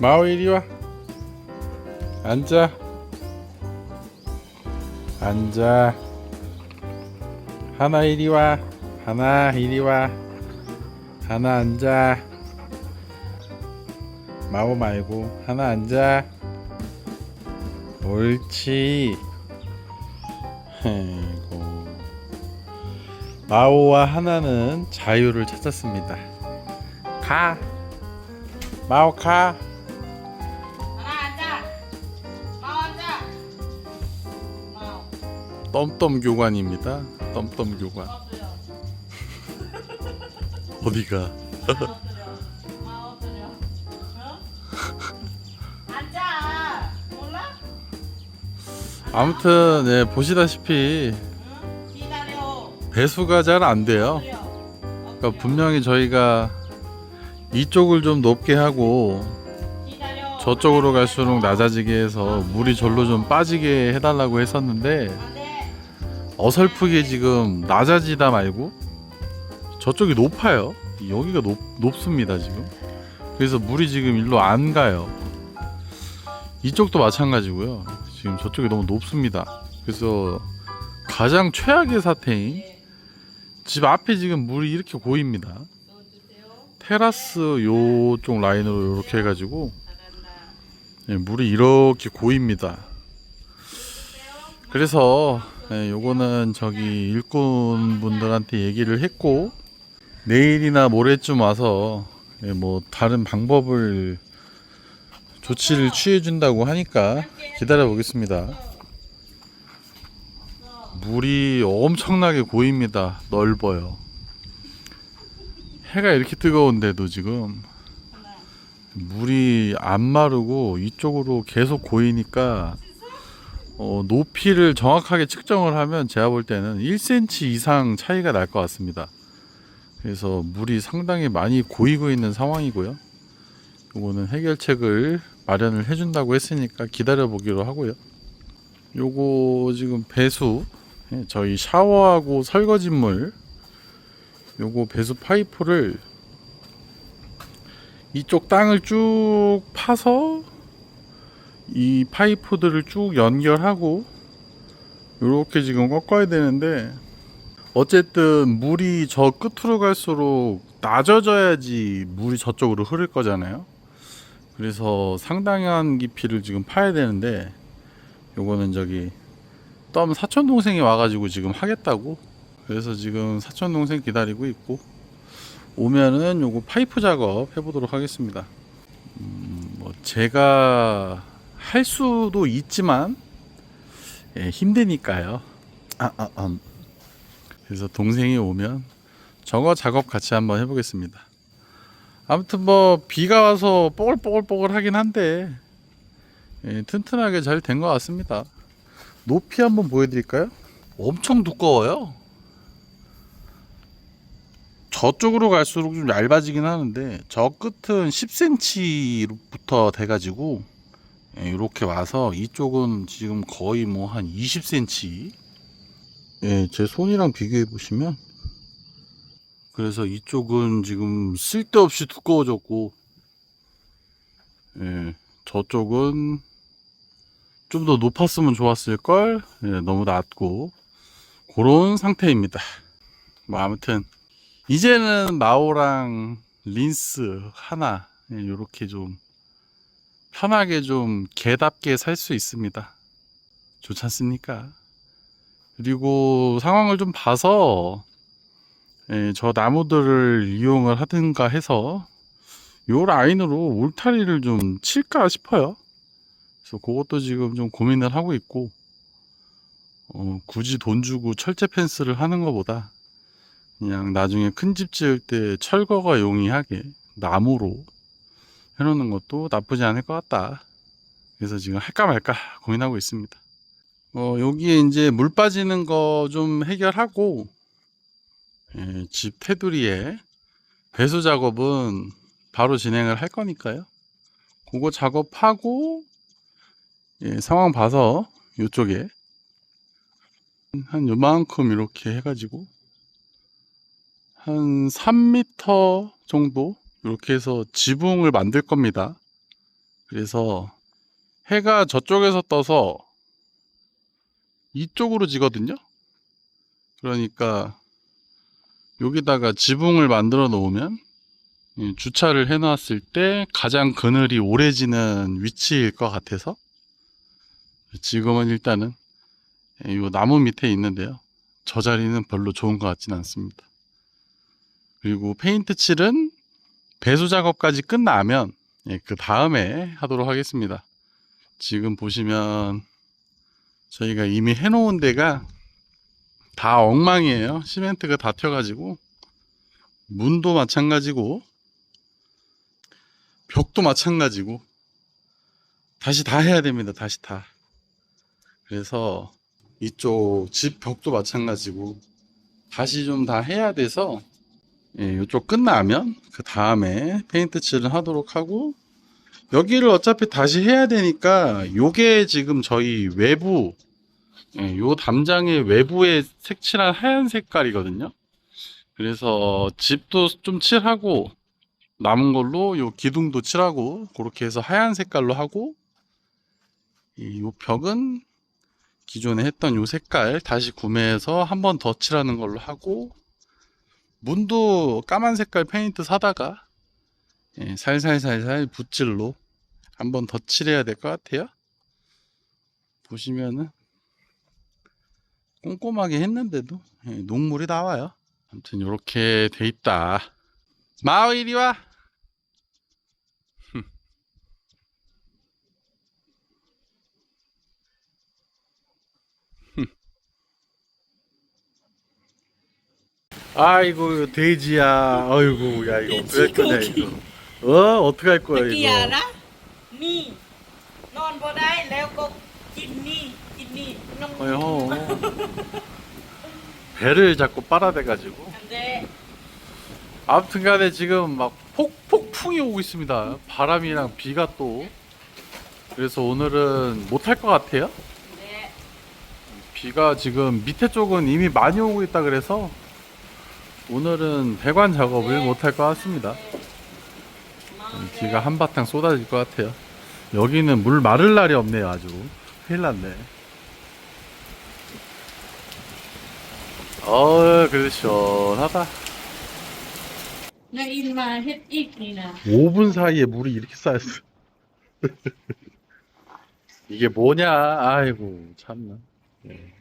마오 이리 와. 앉아. 앉아. 하나 이리 와. 하나 이리 와. 하나 앉아. 마오 말고 하나 앉아. 옳지. 아이고. 마오와 하나는 자유를 찾았습니다. 가. 마오 가. 똠똠 교관입니다. 똠똠 교관. 어디가? 어? 아무튼 네, 보시다시피. 배수가 잘 안 돼요. 그러니까 분명히 저희가 이쪽을 좀 높게 하고. 저쪽으로 갈수록 낮아지게 해서 물이 절로 좀 빠지게 해달라고 했었는데. 어설프게 지금 낮아지다 말고 저쪽이 높아요. 여기가 높, 높습니다 지금. 그래서 물이 지금 일로 안 가요. 이쪽도 마찬가지고요. 지금 저쪽이 너무 높습니다. 그래서 가장 최악의 사태인 집 앞에 지금 물이 이렇게 고입니다. 테라스 요쪽 라인으로 이렇게 해가지고. 예, 물이 이렇게 고입니다. 그래서 예, 요거는 저기 일꾼 분들한테 얘기를 했고 내일이나 모레쯤 와서 예, 뭐 다른 방법을 조치를 취해 준다고 하니까 기다려 보겠습니다. 물이 엄청나게 고입니다. 넓어요. 해가 이렇게 뜨거운데도 지금. 물이 안 마르고 이쪽으로 계속 고이니까 어, 높이를 정확하게 측정을 하면 제가 볼 때는 1cm 이상 차이가 날 것 같습니다. 그래서 물이 상당히 많이 고이고 있는 상황이고요. 요거는 해결책을 마련을 해준다고 했으니까 기다려 보기로 하고요. 요거 지금 배수 예, 저희 샤워하고 설거지물 요거 배수 파이프를 이쪽 땅을 쭉 파서 이 파이프들을 쭉 연결하고 이렇게 지금 꺾어야 되는데 어쨌든 물이 저 끝으로 갈수록 낮아져야지 물이 저쪽으로 흐를 거잖아요. 그래서 상당한 깊이를 지금 파야 되는데 요거는 저기 덤 사촌 동생이 와가지고 지금 하겠다고 그래서 지금 사촌 동생 기다리고 있고 오면은 요거 파이프 작업 해보도록 하겠습니다. 음, 뭐 제가 할 수도 있지만 예, 힘드니까요. 아, 아, 아. 그래서 동생이 오면 저거 작업 같이 한번 해보겠습니다. 아무튼 뭐 비가 와서 뽀글뽀글뽀글 하긴 한데 예, 튼튼하게 잘 된 것 같습니다. 높이 한번 보여드릴까요? 엄청 두꺼워요. 저쪽으로 갈수록 좀 얇아지긴 하는데 저 끝은 10cm부터 돼가지고 예, 이렇게 와서 이쪽은 지금 거의 뭐 한 20cm 예, 제 손이랑 비교해 보시면. 그래서 이쪽은 지금 쓸데없이 두꺼워졌고 예, 저쪽은 좀 더 높았으면 좋았을 걸? 예, 너무 낮고 그런 상태입니다. 뭐 아무튼 이제는 마오랑 린스 하나 이렇게 좀 편하게 좀 개답게 살 수 있습니다. 좋지 않습니까? 그리고 상황을 좀 봐서 예, 저 나무들을 이용을 하든가 해서 요 라인으로 울타리를 좀 칠까 싶어요. 그래서 그것도 지금 좀 고민을 하고 있고 어, 굳이 돈 주고 철제 펜스를 하는 것보다 그냥 나중에 큰 집 지을 때 철거가 용이하게 나무로 해놓는 것도 나쁘지 않을 것 같다. 그래서 지금 할까 말까 고민하고 있습니다. 어, 여기에 이제 물 빠지는 거 좀 해결하고 예, 집 테두리에 배수 작업은 바로 진행을 할 거니까요. 그거 작업하고 예, 상황 봐서 이쪽에 한 요만큼 이렇게 해가지고 한 3m 정도 이렇게 해서 지붕을 만들 겁니다. 그래서 해가 저쪽에서 떠서 이쪽으로 지거든요. 그러니까 여기다가 지붕을 만들어 놓으면 이 주차를 해 놨을 때 가장 그늘이 오래 지는 위치일 것 같아서 지금은 일단은 이 나무 밑에 있는데요. 저 자리는 별로 좋은 것 같지는 않습니다. 그리고 페인트 칠은 배수 작업까지 끝나면 예, 그 다음에 하도록 하겠습니다. 지금 보시면 저희가 이미 해놓은 데가 다 엉망이에요. 시멘트가 다 튀어가지고 문도 마찬가지고 벽도 마찬가지고 다시 다 해야 됩니다. 다시 다. 그래서 이쪽 집 벽도 마찬가지고 다시 좀 다 해야 돼서 예, 이쪽 끝나면 그 다음에 페인트 칠을 하도록 하고 여기를 어차피 다시 해야 되니까 요게 지금 저희 외부 예, 요 담장의 외부에 색칠한 하얀 색깔이거든요. 그래서 집도 좀 칠하고 남은 걸로 요 기둥도 칠하고 그렇게 해서 하얀 색깔로 하고 이 요 벽은 기존에 했던 요 색깔 다시 구매해서 한 번 더 칠하는 걸로 하고 문도 까만 색깔 페인트 사다가 예, 살살살살 붓질로 한번 더 칠해야 될 것 같아요. 보시면은 꼼꼼하게 했는데도 예, 녹물이 나와요. 아무튼 이렇게 돼 있다. 마오 이리 와. 아이고 돼지야. 아이고 야 이거 어떻게 할 거냐 이거. 어 어떻게 할 거야 ตะเกีย 이거. นะนี่นอนบ่ได้แล้วก็กินนี่กินนี่นอน 어휴. 배를 자꾸 빨아대가지고. อันเด 아무튼 간에 지금 막 폭, 폭풍이 오고 있습니다. 바람이랑 비가 또. 그래서 오늘은 못할 것 같아요. เด 비가 지금 밑에 쪽은 이미 많이 오고 있다 그래서 오늘은 배관 작업을 못할 것 같습니다. 비가 한바탕 쏟아질 것 같아요. 여기는 물 마를 날이 없네요, 아주. 큰일 났네. 어우 그래도 시원하다. 5분 사이에 물이 이렇게 쌓였어. 이게 뭐냐? 아이고 참나. 네.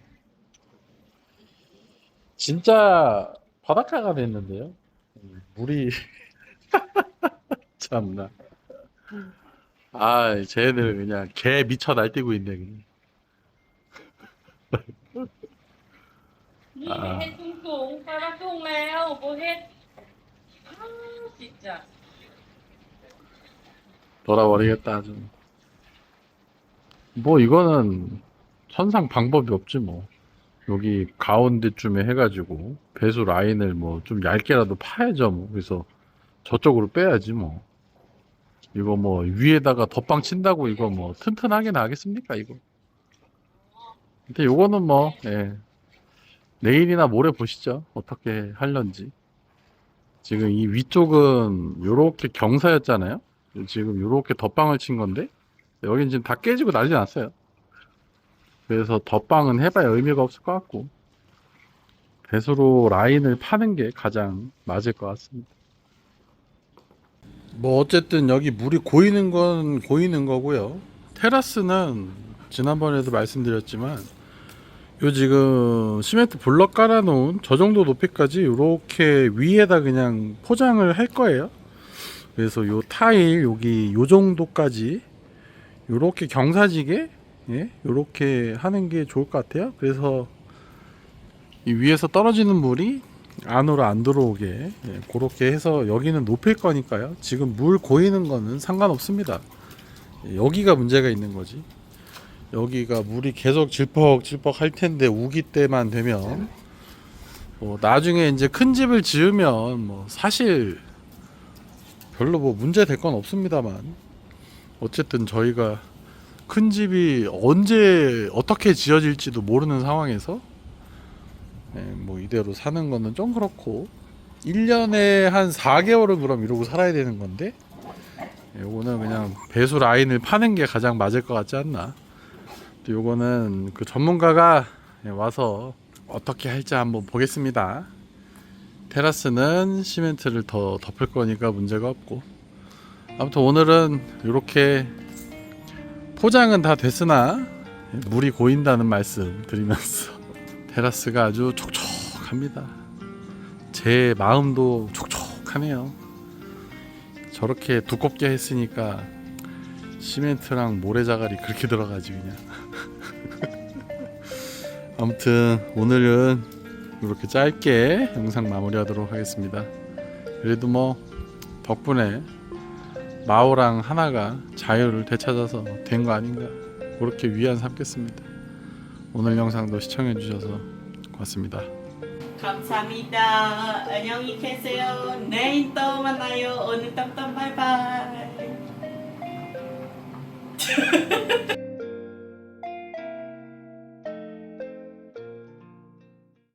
진짜 바닷가가 됐는데요. 음, 물이 참나. 아, 쟤들 그냥 개 미쳐 날뛰고 있네. 그냥. นี่ อ่า เฮ็ดสูงสูงๆไปว่าสูงแล้วบ่เฮ็ดอ้าวจิตจ้ะ 돌아버리겠다 아주. 뭐 이거는 천상 방법이 없지 뭐. 여기 가운데쯤에 해가지고 배수 라인을 뭐 좀 얇게라도 파야죠 뭐. 그래서 저쪽으로 빼야지 뭐. 이거 뭐 위에다가 덧방 친다고 이거 뭐 튼튼하게 나겠습니까 이거. 근데 요거는 뭐 예. 내일이나 모레 보시죠 어떻게 할런지. 지금 이 위쪽은 요렇게 경사였잖아요. 지금 요렇게 덧방을 친 건데 여긴 지금 다 깨지고 난리 났어요. 그래서 덧방은 해봐야 의미가 없을 것 같고 배수로 라인을 파는 게 가장 맞을 것 같습니다. 뭐 어쨌든 여기 물이 고이는 건 고이는 거고요. 테라스는 지난번에도 말씀드렸지만 요 지금 시멘트 블럭 깔아놓은 저 정도 높이까지 이렇게 위에다 그냥 포장을 할 거예요. 그래서 요 타일 여기 요 정도까지 요렇게 경사지게 예? 요렇게 하는 게 좋을 것 같아요. 그래서 이 위에서 떨어지는 물이 안으로 안 들어오게 예, 그렇게 해서 여기는 높일 거니까요. 지금 물 고이는 거는 상관없습니다. 예, 여기가 문제가 있는 거지. 여기가 물이 계속 질퍽질퍽 할 텐데 우기 때만 되면 뭐 나중에 이제 큰 집을 지으면 뭐 사실 별로 뭐 문제 될 건 없습니다만 어쨌든 저희가 큰 집이 언제 어떻게 지어질지도 모르는 상황에서 예, 뭐 이대로 사는 거는 좀 그렇고 1년에 한 4개월은 그럼 이러고 살아야 되는 건데 요거는 그냥 배수 라인을 파는 게 가장 맞을 것 같지 않나. 또 요거는 그 전문가가 와서 어떻게 할지 한번 보겠습니다. 테라스는 시멘트를 더 덮을 거니까 문제가 없고. 아무튼 오늘은 이렇게 포장은 다 됐으나 물이 고인다는 말씀 드리면서 테라스가 아주 촉촉합니다. 제 마음도 촉촉하네요. 저렇게 두껍게 했으니까 시멘트랑 모래자갈이 그렇게 들어가지 그냥. 아무튼 오늘은 이렇게 짧게 영상 마무리하도록 하겠습니다. 그래도 뭐 덕분에 마오랑 하나가 자유를 되찾아서 된 거 아닌가 그렇게 위안 삼겠습니다. 오늘 영상도 시청해 주셔서 고맙습니다. 감사합니다. 안녕히 계세요. 내일 또 만나요. 오늘 땀땀 바이바이.